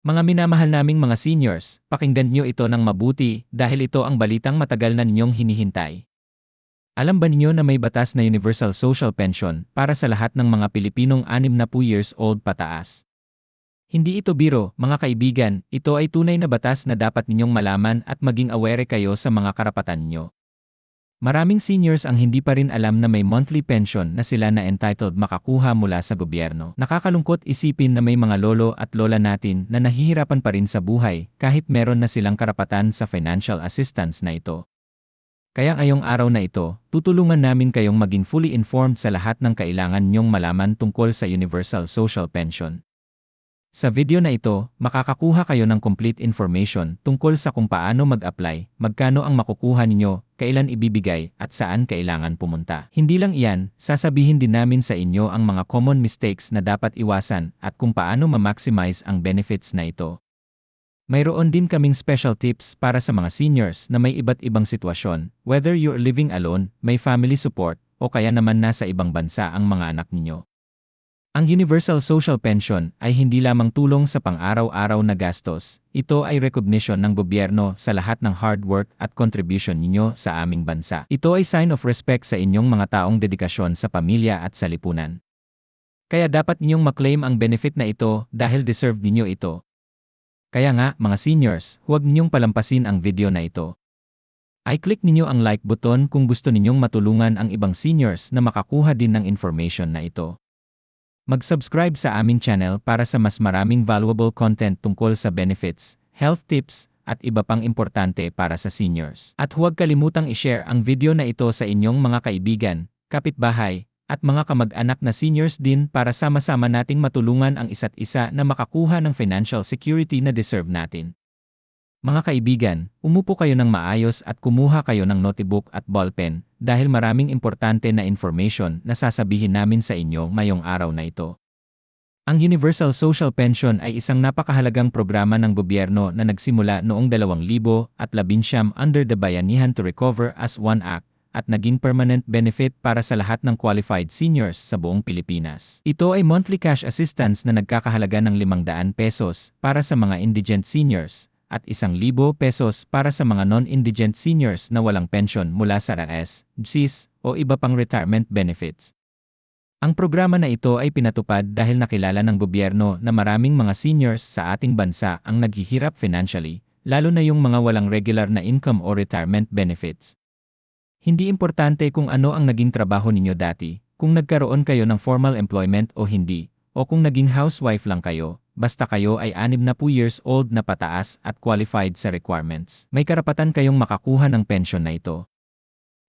Mga minamahal naming mga seniors, pakinggan niyo ito ng mabuti dahil ito ang balitang matagal na ninyong hinihintay. Alam ba ninyo na may batas na Universal Social Pension para sa lahat ng mga Pilipinong 60 years old pataas? Hindi ito biro, mga kaibigan, ito ay tunay na batas na dapat ninyong malaman at maging aware kayo sa mga karapatan nyo. Maraming seniors ang hindi pa rin alam na may monthly pension na sila na entitled makakuha mula sa gobyerno. Nakakalungkot isipin na may mga lolo at lola natin na nahihirapan pa rin sa buhay kahit meron na silang karapatan sa financial assistance na ito. Kaya ngayong araw na ito, tutulungan namin kayong maging fully informed sa lahat ng kailangan nyong malaman tungkol sa Universal Social Pension. Sa video na ito, makakakuha kayo ng complete information tungkol sa kung paano mag-apply, magkano ang makukuha ninyo, kailan ibibigay, at saan kailangan pumunta. Hindi lang iyan, sasabihin din namin sa inyo ang mga common mistakes na dapat iwasan at kung paano ma-maximize ang benefits na ito. Mayroon din kaming special tips para sa mga seniors na may iba't ibang sitwasyon, whether you're living alone, may family support, o kaya naman nasa ibang bansa ang mga anak ninyo. Ang Universal Social Pension ay hindi lamang tulong sa pang-araw-araw na gastos, ito ay recognition ng gobyerno sa lahat ng hard work at contribution ninyo sa aming bansa. Ito ay sign of respect sa inyong mga taong dedikasyon sa pamilya at sa lipunan. Kaya dapat ninyong maklaim ang benefit na ito dahil deserve ninyo ito. Kaya nga, mga seniors, huwag ninyong palampasin ang video na ito. Ay click ninyo ang like button kung gusto ninyong matulungan ang ibang seniors na makakuha din ng information na ito. Mag-subscribe sa aming channel para sa mas maraming valuable content tungkol sa benefits, health tips, at iba pang importante para sa seniors. At huwag kalimutang i-share ang video na ito sa inyong mga kaibigan, kapitbahay, at mga kamag-anak na seniors din para sama-sama nating matulungan ang isa't isa na makakuha ng financial security na deserve natin. Mga kaibigan, umupo kayo ng maayos at kumuha kayo ng notebook at ballpen dahil maraming importante na information na sasabihin namin sa inyo ngayong araw na ito. Ang Universal Social Pension ay isang napakahalagang programa ng gobyerno na nagsimula noong 2011 under the Bayanihan to Recover as One Act at naging permanent benefit para sa lahat ng qualified seniors sa buong Pilipinas. Ito ay monthly cash assistance na nagkakahalaga ng 500 pesos para sa mga indigent seniors at 1,000 pesos para sa mga non-indigent seniors na walang pension mula sa RAS, GSIS o iba pang retirement benefits. Ang programa na ito ay pinatupad dahil nakilala ng gobyerno na maraming mga seniors sa ating bansa ang naghihirap financially, lalo na yung mga walang regular na income o retirement benefits. Hindi importante kung ano ang naging trabaho ninyo dati, kung nagkaroon kayo ng formal employment o hindi, o kung naging housewife lang kayo, basta kayo ay 6 na po years old na pataas at qualified sa requirements. May karapatan kayong makakuha ng pension na ito.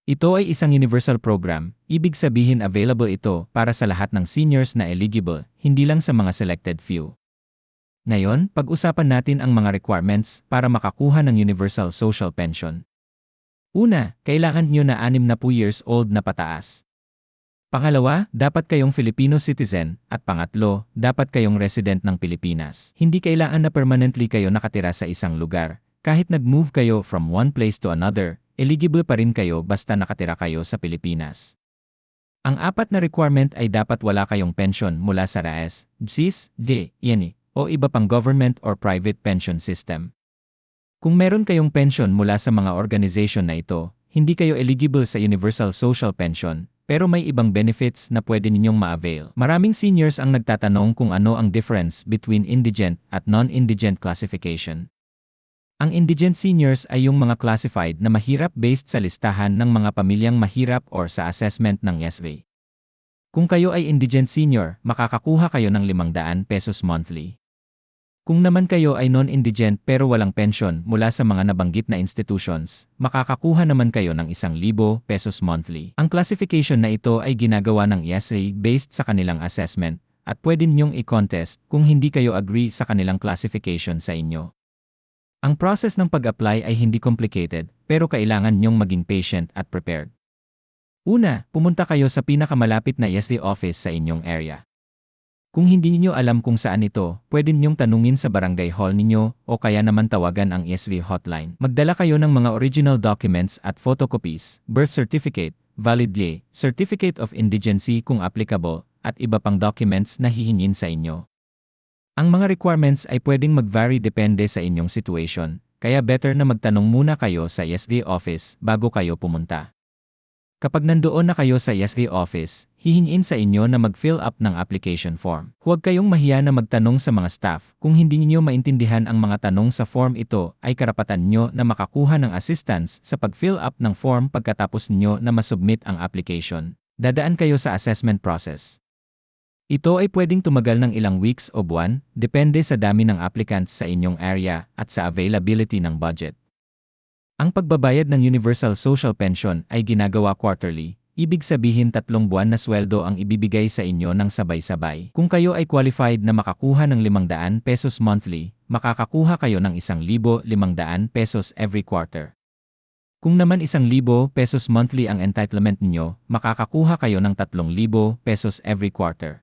Ito ay isang universal program, ibig sabihin available ito para sa lahat ng seniors na eligible, hindi lang sa mga selected few. Ngayon, pag-usapan natin ang mga requirements para makakuha ng Universal Social Pension. Una, kailangan nyo na 6 na po years old na pataas. Pangalawa, dapat kayong Filipino citizen, at pangatlo, dapat kayong resident ng Pilipinas. Hindi kailangan na permanently kayo nakatira sa isang lugar. Kahit nag-move kayo from one place to another, eligible pa rin kayo basta nakatira kayo sa Pilipinas. Ang apat na requirement ay dapat wala kayong pension mula sa RAES, GSIS, D, INI, o iba pang government or private pension system. Kung meron kayong pension mula sa mga organization na ito, hindi kayo eligible sa Universal Social Pension, pero may ibang benefits na pwede ninyong ma-avail. Maraming seniors ang nagtatanong kung ano ang difference between indigent at non-indigent classification. Ang indigent seniors ay yung mga classified na mahirap based sa listahan ng mga pamilyang mahirap or sa assessment ng ESV. Kung kayo ay indigent senior, makakakuha kayo ng 500 pesos monthly. Kung naman kayo ay non-indigent pero walang pension mula sa mga nabanggit na institutions, makakakuha naman kayo ng 1,000 pesos monthly. Ang classification na ito ay ginagawa ng ESA based sa kanilang assessment at pwede ninyong i-contest kung hindi kayo agree sa kanilang classification sa inyo. Ang process ng pag-apply ay hindi complicated pero kailangan nyong maging patient at prepared. Una, pumunta kayo sa pinakamalapit na ESD office sa inyong area. Kung hindi niyo alam kung saan ito, pwede ninyong tanungin sa barangay hall ninyo o kaya naman tawagan ang ESV hotline. Magdala kayo ng mga original documents at photocopies, birth certificate, valid LIE, certificate of indigency kung applicable, at iba pang documents na hihingin sa inyo. Ang mga requirements ay pwedeng mag-vary depende sa inyong situation, kaya better na magtanong muna kayo sa ESD office bago kayo pumunta. Kapag nandoon na kayo sa ESD office, hihingin sa inyo na mag-fill up ng application form. Huwag kayong mahiya na magtanong sa mga staff. Kung hindi niyo maintindihan ang mga tanong sa form ito, ay karapatan nyo na makakuha ng assistance sa pag-fill up ng form pagkatapos niyo na masubmit ang application. Dadaan kayo sa assessment process. Ito ay pwedeng tumagal ng ilang weeks o buwan, depende sa dami ng applicants sa inyong area at sa availability ng budget. Ang pagbabayad ng Universal Social Pension ay ginagawa quarterly, ibig sabihin tatlong buwan na sweldo ang ibibigay sa inyo ng sabay-sabay. Kung kayo ay qualified na makakuha ng 500 pesos monthly, makakakuha kayo ng 1,500 pesos every quarter. Kung naman 1,000 pesos monthly ang entitlement niyo, makakakuha kayo ng 3,000 pesos every quarter.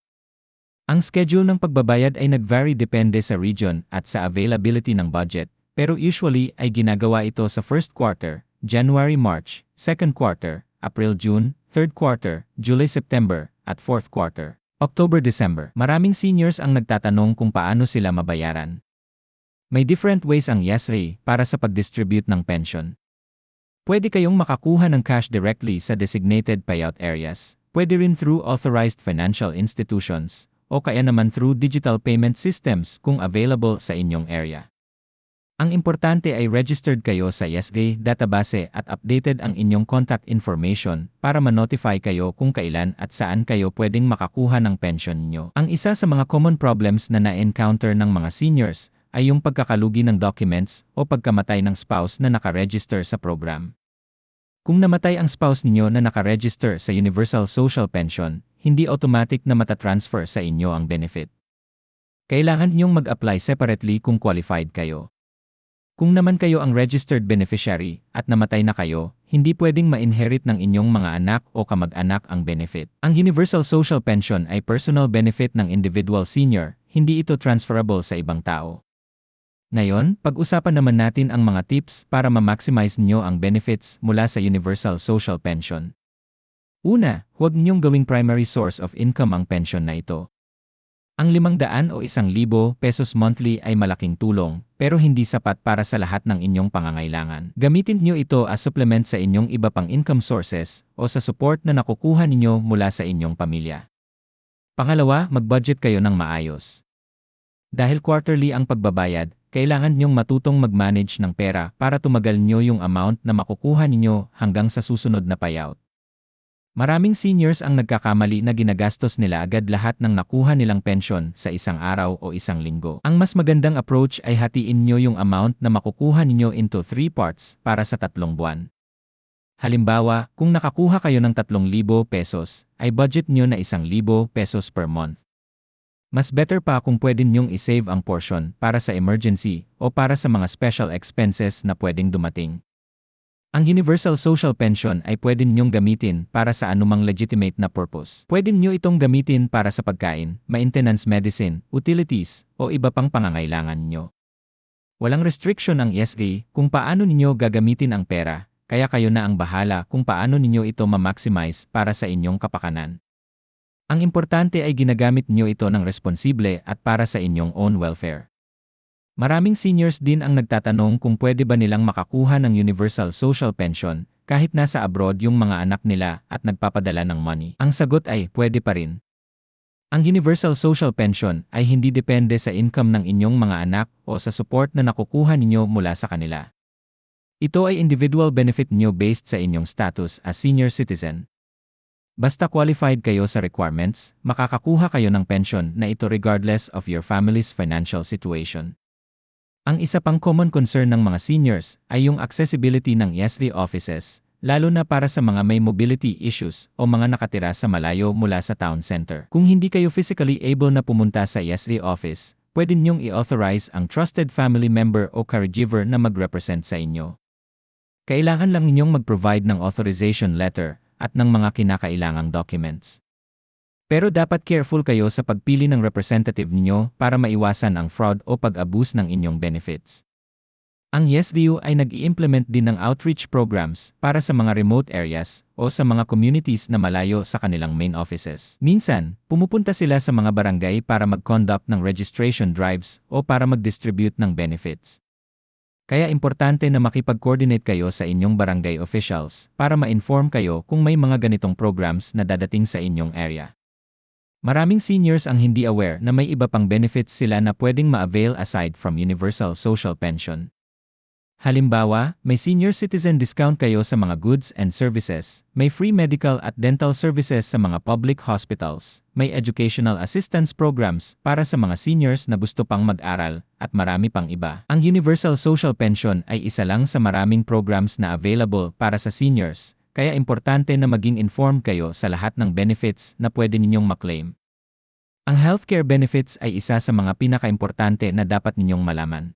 Ang schedule ng pagbabayad ay nag-vary depende sa region at sa availability ng budget, pero usually ay ginagawa ito sa first quarter, January-March, second quarter, April-June, third quarter, July-September, at fourth quarter, October-December. Maraming seniors ang nagtatanong kung paano sila mabayaran. May different ways ang YesRay para sa pag-distribute ng pension. Pwede kayong makakuha ng cash directly sa designated payout areas. Pwede rin through authorized financial institutions, o kaya naman through digital payment systems kung available sa inyong area. Ang importante ay registered kayo sa YesGay database at updated ang inyong contact information para ma-notify kayo kung kailan at saan kayo pwedeng makakuha ng pension nyo. Ang isa sa mga common problems na na-encounter ng mga seniors ay yung pagkakalugi ng documents o pagkamatay ng spouse na nakaregister sa program. Kung namatay ang spouse ninyo na nakaregister sa Universal Social Pension, hindi automatic na matatransfer sa inyo ang benefit. Kailangan ninyong mag-apply separately kung qualified kayo. Kung naman kayo ang registered beneficiary at namatay na kayo, hindi pwedeng ma-inherit ng inyong mga anak o kamag-anak ang benefit. Ang Universal Social Pension ay personal benefit ng individual senior, hindi ito transferable sa ibang tao. Ngayon, pag-usapan naman natin ang mga tips para ma-maximize niyo ang benefits mula sa Universal Social Pension. Una, huwag niyong gawing primary source of income ang pension na ito. Ang 500 o 1,000 pesos monthly ay malaking tulong, pero hindi sapat para sa lahat ng inyong pangangailangan. Gamitin niyo ito as supplement sa inyong iba pang income sources o sa support na nakukuha ninyo mula sa inyong pamilya. Pangalawa, mag-budget kayo ng maayos. Dahil quarterly ang pagbabayad, kailangan niyong matutong mag-manage ng pera para tumagal niyo yung amount na makukuha ninyo hanggang sa susunod na payout. Maraming seniors ang nagkakamali na ginagastos nila agad lahat ng nakuha nilang pensyon sa isang araw o isang linggo. Ang mas magandang approach ay hatiin nyo yung amount na makukuha ninyo into 3 parts para sa tatlong buwan. Halimbawa, kung nakakuha kayo ng 3,000 pesos, ay budget nyo na 1,000 pesos per month. Mas better pa kung pwede nyong isave ang portion para sa emergency o para sa mga special expenses na pwedeng dumating. Ang Universal Social Pension ay pwede ninyong gamitin para sa anumang legitimate na purpose. Pwede niyo itong gamitin para sa pagkain, maintenance medicine, utilities, o iba pang pangangailangan niyo. Walang restriction ang ESG kung paano ninyo gagamitin ang pera, kaya kayo na ang bahala kung paano ninyo ito ma-maximize para sa inyong kapakanan. Ang importante ay ginagamit niyo ito ng responsible at para sa inyong own welfare. Maraming seniors din ang nagtatanong kung pwede ba nilang makakuha ng Universal Social Pension kahit nasa abroad yung mga anak nila at nagpapadala ng money. Ang sagot ay pwede pa rin. Ang Universal Social Pension ay hindi depende sa income ng inyong mga anak o sa support na nakukuha ninyo mula sa kanila. Ito ay individual benefit nyo based sa inyong status as senior citizen. Basta qualified kayo sa requirements, makakakuha kayo ng pension na ito regardless of your family's financial situation. Ang isa pang common concern ng mga seniors ay yung accessibility ng ESD offices, lalo na para sa mga may mobility issues o mga nakatira sa malayo mula sa town center. Kung hindi kayo physically able na pumunta sa ESD office, pwede niyong i-authorize ang trusted family member o caregiver na mag-represent sa inyo. Kailangan lang ninyong mag-provide ng authorization letter at ng mga kinakailangang documents. Pero dapat careful kayo sa pagpili ng representative ninyo para maiwasan ang fraud o pag-abuse ng inyong benefits. Ang YesView ay nag-i-implement din ng outreach programs para sa mga remote areas o sa mga communities na malayo sa kanilang main offices. Minsan, pumupunta sila sa mga barangay para mag-conduct ng registration drives o para mag-distribute ng benefits. Kaya importante na makipag-coordinate kayo sa inyong barangay officials para ma-inform kayo kung may mga ganitong programs na dadating sa inyong area. Maraming seniors ang hindi aware na may iba pang benefits sila na pwedeng ma-avail aside from universal social pension. Halimbawa, may senior citizen discount kayo sa mga goods and services, may free medical at dental services sa mga public hospitals, may educational assistance programs para sa mga seniors na gusto pang mag-aral, at marami pang iba. Ang Universal Social Pension ay isa lang sa maraming programs na available para sa seniors, kaya importante na maging informed kayo sa lahat ng benefits na pwede ninyong maklaim. Ang healthcare benefits ay isa sa mga pinakaimportante na dapat ninyong malaman.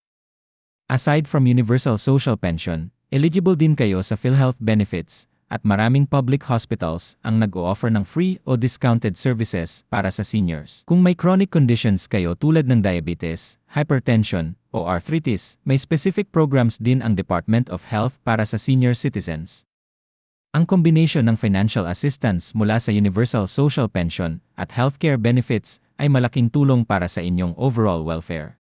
Aside from universal social pension, eligible din kayo sa PhilHealth benefits at maraming public hospitals ang nag-o-offer ng free o discounted services para sa seniors. Kung may chronic conditions kayo tulad ng diabetes, hypertension, o arthritis, may specific programs din ang Department of Health para sa senior citizens. Ang kombinasyon ng financial assistance mula sa Universal Social Pension at healthcare benefits ay malaking tulong para sa inyong overall welfare.